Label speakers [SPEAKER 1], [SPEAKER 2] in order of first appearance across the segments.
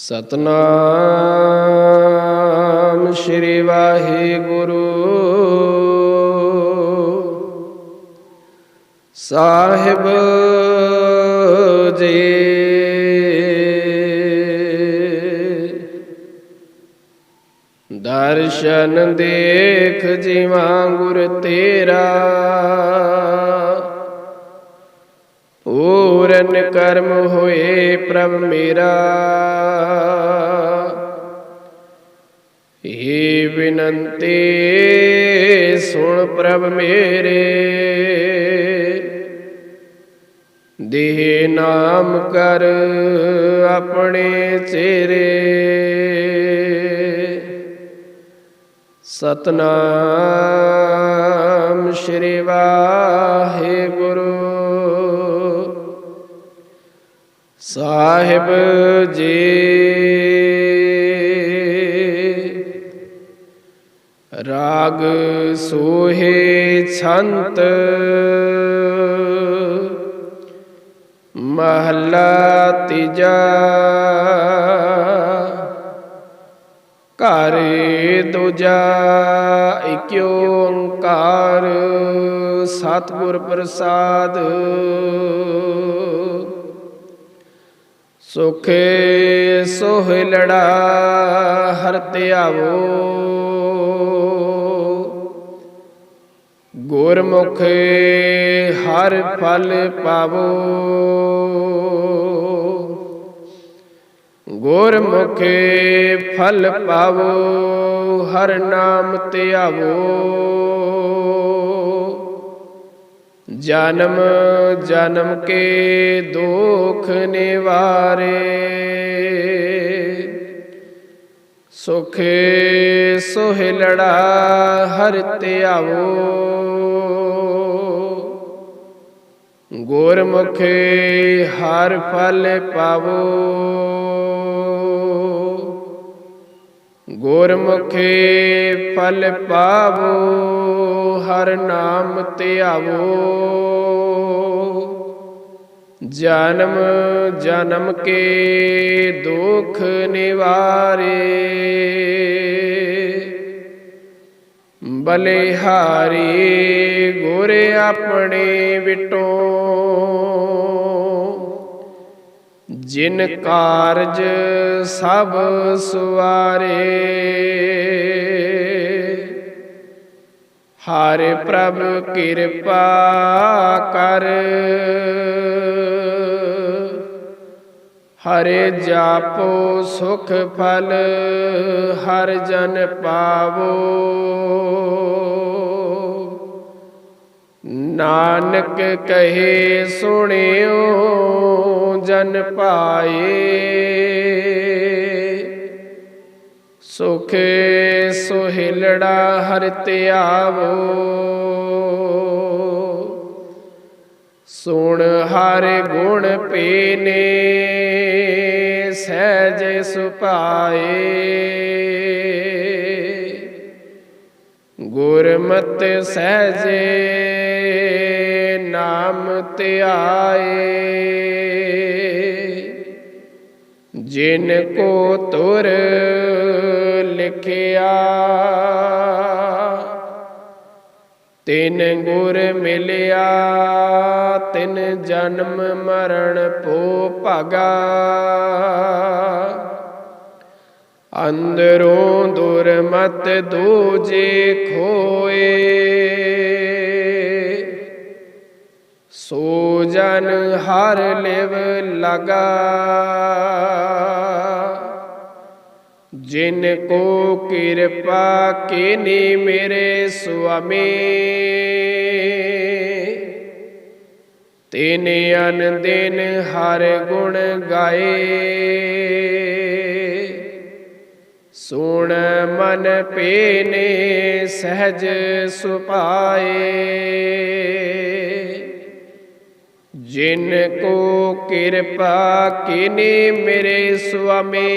[SPEAKER 1] ਸਤਨਾਮ ਸ੍ਰੀ ਵਾਹਿਗੁਰੂ। ਸਾਹਿਬ ਜੀ। ਦਰਸ਼ਨ ਦੇਖ ਜਿਵਾਂ ਗੁਰ ਤੇਰਾ। ਪੂਰਨ ਕਰਮ ਹੋਏ ਪ੍ਰਭ ਮੇਰਾ। ਏ ਬਿਨੰਤੀ ਸੁਣ ਪ੍ਰਭ ਮੇਰੇ। ਦੇਹ ਨਾਮ ਕਰ ਆਪਣੇ ਚਿਹਰੇ। ਸਤਨਾਮ ਸ਼੍ਰੀ ਵਾਹਿਗੁਰੂ। ਸਾਹਿਬ ਜੀ। ਰਾਗ ਸੋਹੇ ਛੰਤ ਮਹਲਾ ਤੀਜਾ। ਘਰ ਦੂਜਾ। ਏਕ ਓੰਕਾਰ ਸਤਿਗੁਰ ਪ੍ਰਸਾਦ। ਸੁਖੇ ਸੋਹ ਲੜਾ ਹਰ ਧਿਆਵੋ ਗੁਰਮੁਖ ਹਰ ਫਲ ਪਾਵੋ। ਗੁਰਮੁਖ ਫਲ ਪਾਵੋ, ਹਰ ਨਾਮ ਧਿਆਵੋ ਜਨਮ ਜਨਮ ਕੇ ਦੁਖ ਨਿਵਾਰੇ। ਸੁਖ ਸੁਹਿਲੜਾ ਹਰ ਧਿਆਵੋ ਗੁਰਮੁਖ ਹਰ ਫਲ ਪਾਵੋ। ਗੁਰਮੁਖ ਫਲ ਪਾਵੋ। ਹਰ ਨਾਮ ਧਿਆਵੋ ਜਨਮ ਜਨਮ ਕੇ ਦੁਖ ਨਿਵਾਰੇ। ਬਲਿਹਾਰੀ ਗੁਰ ਆਪਣੇ ਵਿਟੋ। ਜਿਨ ਕਾਰਜ ਸਭ ਸੁਆਰੇ ਹਰ ਪ੍ਰਭ ਕਿਰਪਾ ਕਰ। ਹਰੇ ਜਾਪੋ ਸੁਖ ਫਲ, ਹਰ ਜਨ ਪਾਵੋ। ਨਾਨਕ ਕਹੇ ਸੁਣਿਓ, ਜਨ ਪਾਏ। ਸੁਖ ਸੁਹਿਲੜਾ ਹਰ ਧਿਆਵੋ ਸੁਣ ਹਰ ਗੁਣ ਪੀਨੇ, ਸਹਿਜ ਸੁਪਾਏ ਗੁਰਮਤ ਸਹਿਜੇ ਨਾਮ ਧਿਆਏ। ਜਿਨ ਕੋ ਤੁਰ ਲਿਖਿਆ। ਤਿਨ ਗੁਰ ਮਿਲਿਆ, ਤਿਨ ਜਨਮ ਮਰਨ ਪੋ ਭਾਗਾ। ਅੰਦਰੋਂ ਦੁਰਮਤ ਦੂਜੇ ਖੋਏ। ਸੋ ਜਨ ਹਰ ਲਿਵ ਲਗਾ। ਜਿਨ ਕੋ ਕਿਰਪਾ ਕੀਨੀ ਮੇਰੇ ਸੁਆਮੀ। ਤਿਨ ਅਨ ਦਿਨ ਹਰ ਗੁਣ ਗਾਏ। ਸੁਣ ਮਨ ਪੀਨੇ ਸਹਿਜ ਸੁਪਾਏ ਜਿਨ ਕੋ ਕਿਰਪਾ ਕੀਨੀ ਮੇਰੇ ਸੁਆਮੀ।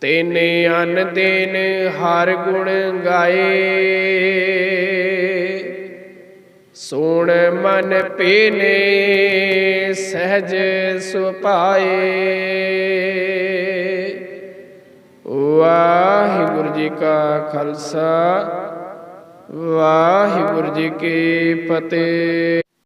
[SPEAKER 1] ਤਿਨ ਅਨ ਦਿਨ ਹਰ ਗੁਣ ਗਾਏ। ਸੋਣ ਮਨ ਪੀਨੇ ਸਹਿਜ ਸੁਪਾਏ ਵਾਹਿਗੁਰੂ ਜੀ ਕਾ ਖਾਲਸਾ। ਵਾਹਿਗੁਰੂ ਜੀ ਕੀ ਫਤਿਹ।